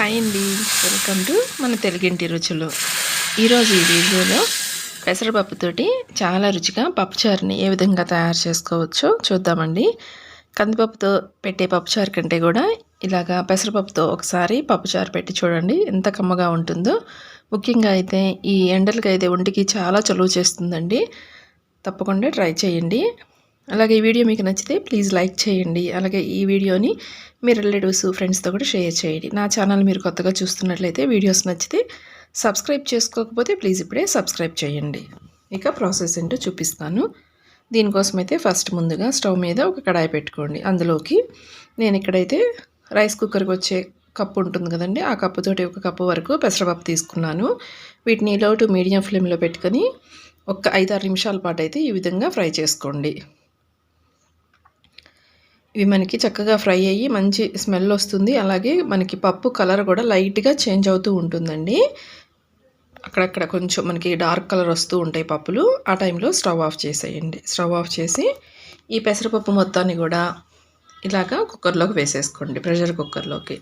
Hi అండి. Welcome to మన తెలుగింటి రుచులు. ఈరోజు ఈ వీడియోలో పెసరపప్పుతోటి చాలా రుచిగా పప్పుచారుని ఏ విధంగా తయారు చేసుకోవచ్చో చూద్దామండి. కందిపప్పుతో పెట్టే పప్పుచారు కంటే కూడా ఇలాగా పెసరపప్పుతో ఒకసారి పప్పుచారు పెట్టి చూడండి ఎంత కమ్మగా ఉంటుందో. ముఖ్యంగా అయితే ఈ ఎండలకి అయితే ఒంటికి చాలా చలువ చేస్తుందండి. తప్పకుండా ట్రై చేయండి. అలాగే ఈ వీడియో మీకు నచ్చితే ప్లీజ్ లైక్ చేయండి. అలాగే ఈ వీడియోని మీ రిలేటివ్స్ ఫ్రెండ్స్తో కూడా షేర్ చేయండి. నా ఛానల్ మీరు కొత్తగా చూస్తున్నట్లయితే వీడియోస్ నచ్చితే సబ్స్క్రైబ్ చేసుకోకపోతే ప్లీజ్ ఇప్పుడే సబ్స్క్రైబ్ చేయండి. ఇక ప్రాసెస్ ఏంటో చూపిస్తాను. దీనికోసం అయితే ఫస్ట్ ముందుగా స్టవ్ మీద ఒక కడాయి పెట్టుకోండి. అందులోకి నేను ఇక్కడైతే రైస్ కుక్కర్కి వచ్చే కప్పు ఉంటుంది కదండి ఆ కప్పుతోటి ఒక కప్పు వరకు పెసరపప్పు తీసుకున్నాను. వీటిని లో టు మీడియం ఫ్లేమ్లో పెట్టుకొని ఒక ఐదారు నిమిషాల పాటు అయితే ఈ విధంగా ఫ్రై చేసుకోండి. ఇవి మనకి చక్కగా ఫ్రై అయ్యి మంచి స్మెల్ వస్తుంది. అలాగే మనకి పప్పు కలర్ కూడా లైట్గా చేంజ్ అవుతూ ఉంటుందండి. అక్కడక్కడ కొంచెం మనకి డార్క్ కలర్ వస్తూ ఉంటాయి పప్పులు. ఆ టైంలో స్టవ్ ఆఫ్ చేసేయండి. స్టవ్ ఆఫ్ చేసి ఈ పెసరపప్పు మొత్తాన్ని కూడా ఇలాగా కుక్కర్లోకి వేసేసుకోండి ప్రెషర్ కుక్కర్లోకి.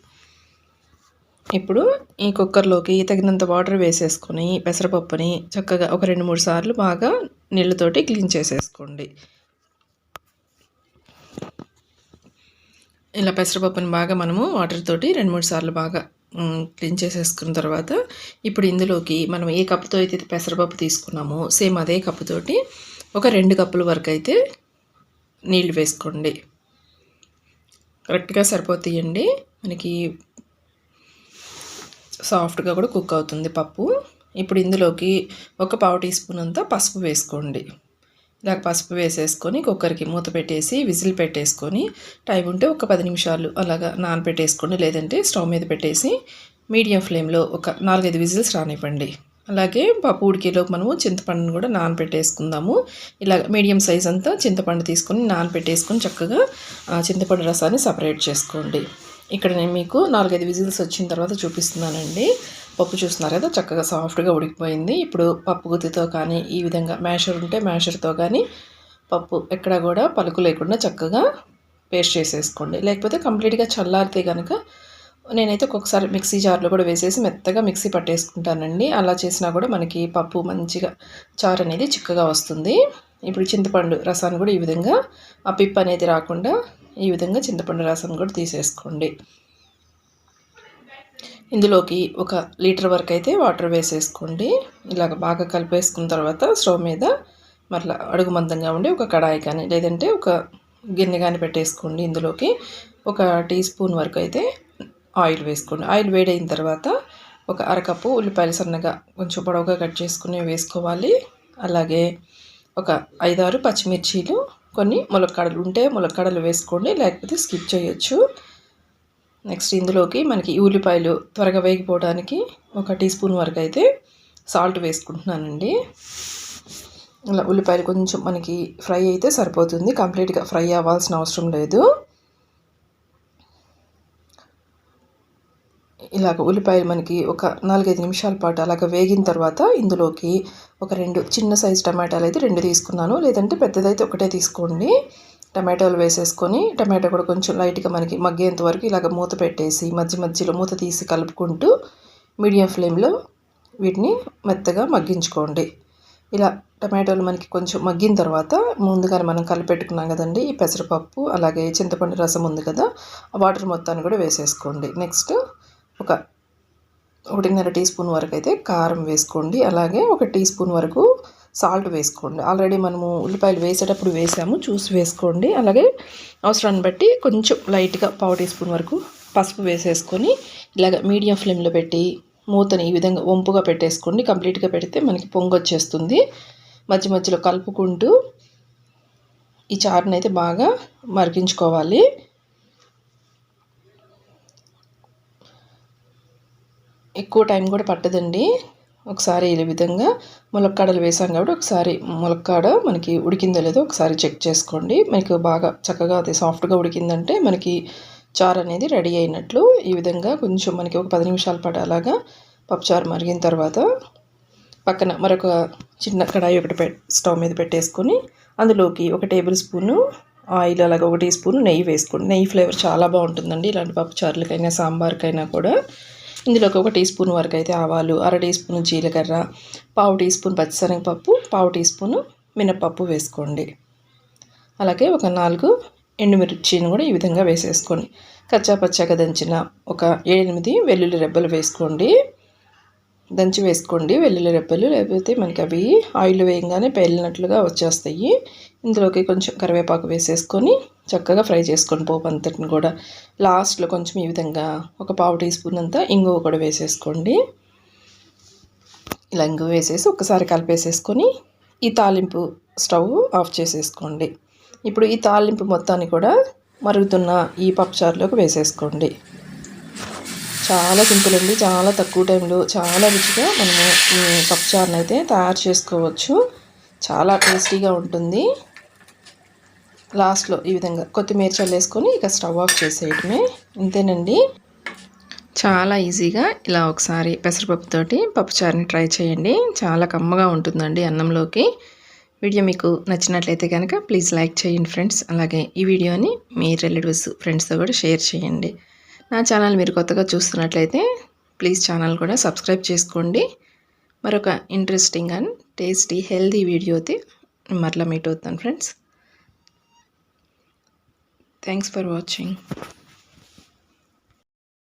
ఇప్పుడు ఈ కుక్కర్లోకి తగినంత వాటర్ వేసేసుకొని పెసరపప్పుని చక్కగా ఒక రెండు మూడు సార్లు బాగా నీళ్ళతోటి క్లీన్ చేసేసుకోండి. ఇలా పెసరపప్పుని బాగా మనము వాటర్ తోటి రెండు మూడు సార్లు బాగా క్లీన్ చేసేసుకున్న తర్వాత ఇప్పుడు ఇందులోకి మనం ఏ కప్పుతో అయితే పెసరపప్పు తీసుకున్నామో సేమ్ అదే కప్పుతోటి ఒక రెండు కప్పుల వరకు అయితే నీళ్ళు వేసుకోండి. కరెక్ట్గా సరిపోతాయండి. మనకి సాఫ్ట్గా కూడా కుక్ అవుతుంది పప్పు. ఇప్పుడు ఇందులోకి ఒక పావు టీ స్పూన్ అంతా పసుపు వేసుకోండి. ఇలా పసుపు వేసేసుకొని కుక్కర్కి మూత పెట్టేసి విజిల్ పెట్టేసుకొని టైం ఉంటే ఒక పది నిమిషాలు అలాగా నానపెట్టేసుకోండి. లేదంటే స్టవ్ మీద పెట్టేసి మీడియం ఫ్లేమ్లో ఒక నాలుగైదు విజిల్స్ రానివ్వండి. అలాగే పప్పు ఉడికేలోపు మనము చింతపండును కూడా నానపెట్టేసుకుందాము. ఇలా మీడియం సైజ్ అంతా చింతపండు తీసుకొని నానపెట్టేసుకొని చక్కగా చింతపండు రసాన్ని సపరేట్ చేసుకోండి. ఇక్కడ నేను మీకు నాలుగైదు విజిల్స్ వచ్చిన తర్వాత చూపిస్తున్నానండి. పప్పు చూస్తున్నారు? కదా చక్కగా సాఫ్ట్గా ఉడికిపోయింది. ఇప్పుడు పప్పు గుత్తితో కానీ ఈ విధంగా మ్యాషర్ ఉంటే మ్యాషర్తో కానీ పప్పు ఎక్కడ కూడా పలుకు లేకుండా చక్కగా పేస్ట్ చేసేసుకోండి. లేకపోతే కంప్లీట్గా చల్లారితే కనుక నేనైతే ఒక్కొక్కసారి మిక్సీ జార్లో కూడా వేసేసి మెత్తగా మిక్సీ పట్టేసుకుంటానండి. అలా చేసినా కూడా మనకి పప్పు మంచిగా చారు అనేది చిక్కగా వస్తుంది. ఇప్పుడు చింతపండు రసాన్ని కూడా ఈ విధంగా ఆ పిప్పు అనేది రాకుండా ఈ విధంగా చింతపండు రసం కూడా తీసేసుకోండి. ఇందులోకి ఒక లీటర్ వరకు అయితే వాటర్ వేసేసుకోండి. ఇలాగ బాగా కలిపేసుకున్న తర్వాత స్టవ్ మీద మరలా అడుగు మందంగా ఉండి ఒక కడాయి కానీ లేదంటే ఒక గిన్నె కానీ పెట్టేసుకోండి. ఇందులోకి ఒక టీ స్పూన్ వరకు అయితే ఆయిల్ వేసుకోండి. ఆయిల్ వేడైన తర్వాత ఒక అరకప్పు ఉల్లిపాయలు సన్నగా కొంచెం పొడవుగా కట్ చేసుకుని వేసుకోవాలి. అలాగే ఒక ఐదారు పచ్చిమిర్చీలు కొన్ని ములక్కాడలు. ఉంటే ములక్కాడలు వేసుకోండి లేకపోతే స్కిప్ చేయొచ్చు. నెక్స్ట్ ఇందులోకి మనకి ఉల్లిపాయలు త్వరగా వేగిపోవడానికి ఒక టీ స్పూన్ వరకు అయితే సాల్ట్ వేసుకుంటున్నానండి. ఇలా ఉల్లిపాయలు కొంచెం మనకి ఫ్రై అయితే సరిపోతుంది. కంప్లీట్గా ఫ్రై అవ్వాల్సిన అవసరం లేదు. ఇలాగ ఉల్లిపాయలు మనకి ఒక నాలుగైదు నిమిషాల పాటు అలాగ వేగిన తర్వాత ఇందులోకి ఒక రెండు చిన్న సైజు టమాటాలు అయితే రెండు తీసుకున్నాను. లేదంటే పెద్దదైతే ఒకటే తీసుకోండి. టమాటోలు వేసేసుకొని టమాటో కూడా కొంచెం లైట్గా మనకి మగ్గేంత వరకు ఇలాగ మూత పెట్టేసి మధ్య మధ్యలో మూత తీసి కలుపుకుంటూ మీడియం ఫ్లేమ్లో వీటిని మెత్తగా మగ్గించుకోండి. ఇలా టమాటోలు మనకి కొంచెం మగ్గిన తర్వాత ముందుగానే మనం కలిపెట్టుకున్నాం కదండి ఈ పెసరపప్పు అలాగే చింతపండు రసం ఉంది కదా ఆ వాటర్ మొత్తాన్ని కూడా వేసేసుకోండి. నెక్స్ట్ ఒక ఒకటిన్నర టీ స్పూన్ వరకు అయితే కారం వేసుకోండి. అలాగే ఒక టీ స్పూన్ వరకు సాల్ట్ వేసుకోండి. ఆల్రెడీ మనము ఉల్లిపాయలు వేసేటప్పుడు వేసాము. చూసి వేసుకోండి. అలాగే అవసరాన్ని బట్టి కొంచెం లైట్గా పావు టీ స్పూన్ వరకు పసుపు వేసేసుకొని ఇలాగ మీడియం ఫ్లేమ్లో పెట్టి మూతని ఈ విధంగా వంపుగా పెట్టేసుకోండి. కంప్లీట్గా పెడితే మనకి పొంగొచ్చేస్తుంది మధ్య మధ్యలో కలుపుకుంటూ ఈ చారుని అయితే బాగా మరిగించుకోవాలి. ఎక్కువ టైం కూడా పట్టదండి. ఒకసారి ఈ విధంగా ములక్కాడలు వేసాం కాబట్టి ఒకసారి ములక్కాడ మనకి ఉడికిందో లేదో ఒకసారి చెక్ చేసుకోండి. మీకు బాగా చక్కగా అది సాఫ్ట్గా ఉడికిందంటే మనకి చారు అనేది రెడీ అయినట్లు ఈ విధంగా కొంచెం మనకి ఒక పది నిమిషాల పాటు అలాగా పప్పుచారు మరిగిన తర్వాత పక్కన మరొక చిన్న కడాయి ఒకటి పె స్టవ్ మీద పెట్టేసుకొని అందులోకి ఒక టేబుల్ స్పూను ఆయిల్ అలాగే ఒక టీ స్పూన్ నెయ్యి వేసుకోండి. నెయ్యి ఫ్లేవర్ చాలా బాగుంటుందండి ఇలాంటి పప్పు చారులకైనా సాంబార్కైనా కూడా. ఇందులోకి ఒక టీ స్పూన్ వరకు అయితే ఆవాలు అర టీ స్పూన్ జీలకర్ర పావు టీ స్పూన్ పచ్చిశనగపప్పు పావు టీ స్పూను మినపప్పు వేసుకోండి. అలాగే ఒక నాలుగు ఎండుమిర్చిని కూడా ఈ విధంగా వేసేసుకోండి. కచ్చా పచ్చాగా దంచిన ఒక ఎనిమిది వెల్లుల్లి రెబ్బలు వేసుకోండి. దంచి వేసుకోండి వెల్లుల్లి రెప్పలు లేకపోతే మనకి అవి ఆయిల్ వేయంగానే పేలినట్లుగా వచ్చేస్తాయి. ఇందులోకి కొంచెం కరివేపాకు వేసేసుకొని చక్కగా ఫ్రై చేసుకొని పోపు అంతటిని కూడా. లాస్ట్లో కొంచెం ఈ విధంగా ఒక పావు టీ స్పూన్ అంతా ఇంగువ కూడా వేసేసుకోండి. ఇలా ఇంగువ వేసేసి ఒకసారి కలిపేసేసుకొని ఈ తాలింపు స్టవ్ ఆఫ్ చేసేసుకోండి. ఇప్పుడు ఈ తాలింపు మొత్తాన్ని కూడా మరుగుతున్న ఈ పప్పుచారులోకి వేసేసుకోండి. చాలా సింపుల్ అండి చాలా తక్కువ టైంలో చాలా రుచిగా మనము ఈ పప్పుచారుని అయితే తయారు చేసుకోవచ్చు. చాలా టేస్టీగా ఉంటుంది. లాస్ట్లో ఈ విధంగా కొత్తిమీర చల్లేసుకొని ఇక స్టవ్ ఆఫ్ చేసేయటమే. ఇంతేనండి. చాలా ఈజీగా ఇలా ఒకసారి పెసరపప్పుతోటి పప్పుచారుని ట్రై చేయండి. చాలా కమ్మగా ఉంటుందండి అన్నంలోకి. వీడియో మీకు నచ్చినట్లయితే కనుక ప్లీజ్ లైక్ చేయండి ఫ్రెండ్స్. అలాగే ఈ వీడియోని మీ రిలేటివ్స్ ఫ్రెండ్స్తో కూడా షేర్ చేయండి. నా ఛానల్ మీరు కొత్తగా చూస్తున్నట్లయితే ప్లీజ్ ఛానల్ కూడా సబ్స్క్రైబ్ చేసుకోండి. మరొక ఇంట్రెస్టింగ్ అండ్ టేస్టీ హెల్దీ వీడియోతో మరలా మీట్ అవుతాను ఫ్రెండ్స్ థ్యాంక్స్ ఫర్ వాచింగ్